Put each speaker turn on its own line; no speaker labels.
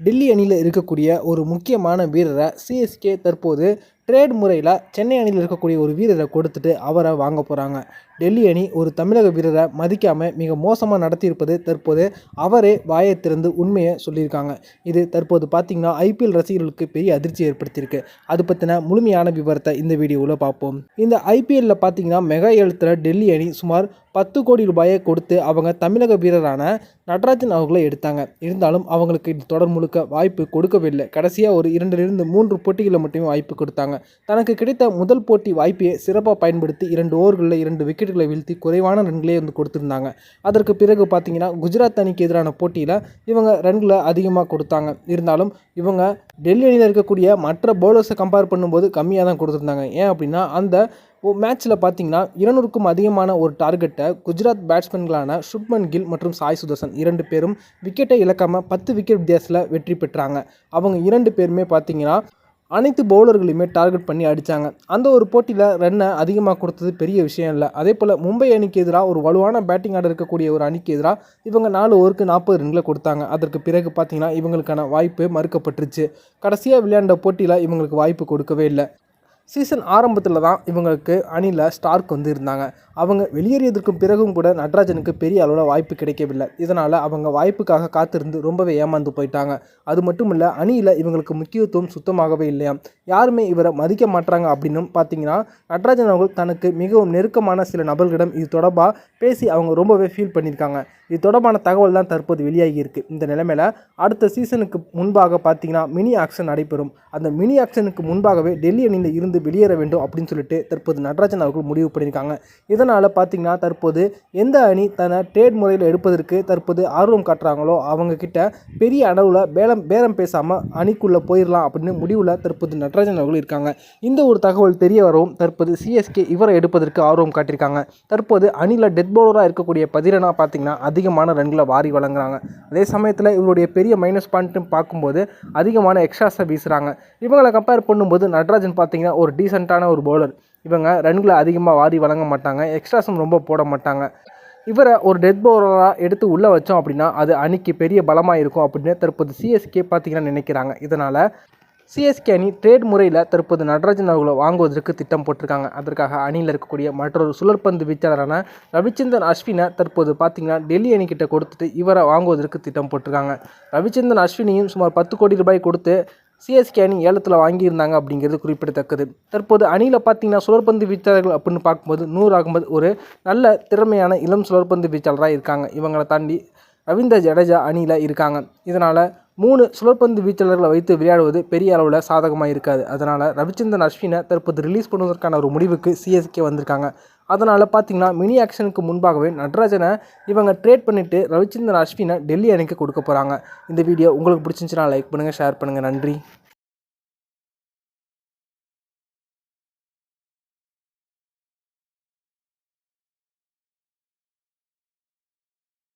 டெல்லி அணியில் இருக்கக்கூடிய ஒரு முக்கியமான வீரரை சிஎஸ்கே தற்போது ட்ரேட் முறையில் சென்னை அணியில் இருக்கக்கூடிய ஒரு வீரரை கொடுத்துட்டு அவரை வாங்க போகிறாங்க டெல்லி அணி ஒரு தமிழக வீரரை மதிக்காமல் மிக மோசமாக நடத்தியிருப்பது தற்போது அவரே வாயை திறந்து உண்மையை சொல்லியிருக்காங்க. இது தற்போது பார்த்திங்கன்னா ஐபிஎல் ரசிகர்களுக்கு பெரிய அதிர்ச்சி ஏற்படுத்தியிருக்கு. அது பற்றின முழுமையான விவரத்தை இந்த வீடியோவில் பார்ப்போம். இந்த ஐபிஎல்லில் பார்த்தீங்கன்னா மெகா எழுத்தில் டெல்லி அணி சுமார் பத்து கோடி ரூபாயை கொடுத்து அவங்க தமிழக வீரரான நடராஜன் அவர்களை எடுத்தாங்க. இருந்தாலும் அவங்களுக்கு இந்த தொடர் கொடுக்க வாய்ப்பு கொடுக்கவில்லை. கடைசியாக ஒரு இரண்டிலிருந்து மூன்று போட்டிகளை மட்டுமே வாய்ப்பு கொடுத்தாங்க. தனக்கு கிடைத்த முதல் போட்டி வாய்ப்பையை சிறப்பாக பயன்படுத்தி இரண்டு ஓவர்களில் இரண்டு விக்கெட்டுகளை வீழ்த்தி குறைவான ரன்களே வந்து கொடுத்துருந்தாங்க. அதற்கு பிறகு பார்த்தீங்கன்னா குஜராத் அணிக்கு எதிரான போட்டியில் இவங்க ரன்களை அதிகமாக கொடுத்தாங்க. இருந்தாலும் இவங்க டெல்லி அணியில் இருக்கக்கூடிய மற்ற பவுலர்ஸை கம்பேர் பண்ணும்போது கம்மியாக தான் கொடுத்துருந்தாங்க. ஏன் அப்படின்னா அந்த மேட்ச்சில் பார்த்தீங்கன்னா இருநூறுக்கும் அதிகமான ஒரு டார்கெட்டை குஜராத் பேட்ஸ்மேன்களான சுப்மன் கில் மற்றும் சாய் சுதர்சன் இரண்டு பேரும் விக்கெட்டை இழக்காமல் பத்து விக்கெட் வித்தியாசத்தில் வெற்றி பெற்றாங்க. அவங்க இரண்டு பேருமே பார்த்தீங்கன்னா அனைத்து பவுலர்களையுமே டார்கெட் பண்ணி அடித்தாங்க அந்த ஒரு போட்டியில் ரன்னை அதிகமாக கொடுத்தது பெரிய விஷயம் இல்லை. அதே போல் மும்பை அணிக்கு எதிராக ஒரு வலுவான பேட்டிங் ஆட இருக்கக்கூடிய ஒரு அணிக்கு எதிராக இவங்க நாலு ஓவருக்கு நாற்பது ரன்களை கொடுத்தாங்க. அதற்கு பிறகு பார்த்தீங்கன்னா இவங்களுக்கான வாய்ப்பு மறுக்கப்பட்டுருச்சு. கடைசியாக விளையாண்ட போட்டியில் இவங்களுக்கு வாய்ப்பு கொடுக்கவே இல்லை. சீசன் ஆரம்பத்தில் தான் இவங்களுக்கு அணியில் ஸ்டார்க் வந்து இருந்தாங்க. அவங்க வெளியேறியதற்கு பிறகும் கூட நட்ராஜனுக்கு பெரிய அளவில் வாய்ப்பு கிடைக்கவில்லை. இதனால் அவங்க வாய்ப்புக்காக காத்திருந்து ரொம்பவே ஏமாந்து போயிட்டாங்க. அது மட்டும் இல்லை அணியில் இவங்களுக்கு முக்கியத்துவம் சுத்தமாகவே இல்லையா யாருமே இவரை மதிக்க மாட்டாங்க அப்படின்னு பார்த்தீங்கன்னா நட்ராஜன் அவர்கள் தனக்கு மிகவும் நெருக்கமான சில நபர்களிடம் இது தொடர்பாக பேசி அவங்க ரொம்பவே ஃபீல் பண்ணியிருக்காங்க. இது தொடர்பான தகவல் தான் தற்போது வெளியாகி இருக்குது இந்த நிலைமையில் அடுத்த சீசனுக்கு முன்பாக பார்த்தீங்கன்னா மினி ஆக்ஷன் நடைபெறும். அந்த மினி ஆக்ஷனுக்கு முன்பாகவே டெல்லி அணியில் இருந்து வெளியேற வேண்டும் அப்படின்னு சொல்லிட்டு தற்போது நடராஜன் அவர்கள் முடிவு பண்ணியிருக்காங்க. இதனால் பார்த்தீங்கன்னா தற்போது எந்த அணி தன்னை ட்ரேட் முறையில் எடுப்பதற்கு தற்போது ஆர்வம் காட்டுறாங்களோ அவங்கக்கிட்ட பெரிய அளவில் பேரம் பேரம் பேசாமல் அணிக்குள்ளே போயிடலாம் அப்படின்னு முடிவில் தற்போது நடராஜன் அவர்கள் இருக்காங்க. இந்த ஒரு தகவல் தெரிய வரவும் தற்போது சிஎஸ்கே இவரை எடுப்பதற்கு ஆர்வம் காட்டியிருக்காங்க. தற்போது அணியில் டெத் பவுலராக இருக்கக்கூடிய பதிரனா பார்த்தீங்கன்னா அதிகமான ரன்களை வாரி வழங்குறாங்க. அதே சமயத்தில் இவருடைய பெரிய மைனஸ் பாயிண்ட்னு பார்க்கும்போது அதிகமான எக்ஸ்ட்ராஸை வீசுகிறாங்க இவங்களை கம்பேர் பண்ணும்போது நடராஜன் பார்த்தீங்கன்னா ஒரு டீசெண்டான ஒரு பவுலர் இவங்க ரன்களை அதிகமாக வாரி வழங்க மாட்டாங்க. எக்ஸ்ட்ராஸும் ரொம்ப போட மாட்டாங்க. இவரை ஒரு டெத் பவுலராக எடுத்து உள்ளே வச்சோம் அப்படின்னா அது அணிக்கு பெரிய பலமாக இருக்கும் அப்படின்னு தற்போது சிஎஸ்கே பார்த்தீங்கன்னா நினைக்கிறாங்க. இதனால் சிஎஸ்கே அணி ட்ரேட் முறையில் தற்போது நடராஜன் அவர்களை வாங்குவதற்கு திட்டம் போட்டிருக்காங்க. அதற்காக அணியில் இருக்கக்கூடிய மற்றொரு சுழற்பந்து வீச்சாளரான ரவிச்சந்திரன் அஸ்வினை தற்போது பார்த்தீங்கன்னா டெல்லி அணிக்கிட்ட கொடுத்துட்டு இவரை வாங்குவதற்கு திட்டம் போட்டிருக்காங்க. ரவிச்சந்திரன் அஸ்வினியும் சுமார் பத்து கோடி ரூபாய் கொடுத்து சிஎஸ்கே அணி ஏலத்தில் வாங்கியிருந்தாங்க அப்படிங்கிறது குறிப்பிடத்தக்கது. தற்போது அணியில் பார்த்தீங்கன்னா சுழற்பந்து வீச்சாளர்கள் அப்படின்னு பார்க்கும்போது நூறு அகமது ஒரு நல்ல திறமையான இளம் சுழற்பந்து வீச்சாளராக இருக்காங்க. இவங்களை தாண்டி ரவீந்திர ஜடேஜா அணியில் இருக்காங்க. இதனால் மூணு சுழற்பந்து வீச்சாளர்களை வைத்து விளையாடுவது பெரிய அளவில் சாதகமாக இருக்காது. அதனால் ரவிச்சந்திரன் அஸ்வினை தற்போது ரிலீஸ் பண்ணுவதற்கான ஒரு முடிவுக்கு சிஎஸ்கே வந்திருக்காங்க. அதனால் பார்த்திங்கன்னா மினி ஆக்ஷனுக்கு முன்பாகவே நடராஜனை இவங்க ட்ரேட் பண்ணிவிட்டு ரவிச்சந்திரன் அஸ்வினை டெல்லி அணிக்கு கொடுக்க போகிறாங்க இந்த வீடியோ உங்களுக்கு பிடிச்சிருந்துச்சுன்னா லைக் பண்ணுங்கள் ஷேர் பண்ணுங்கள் நன்றி.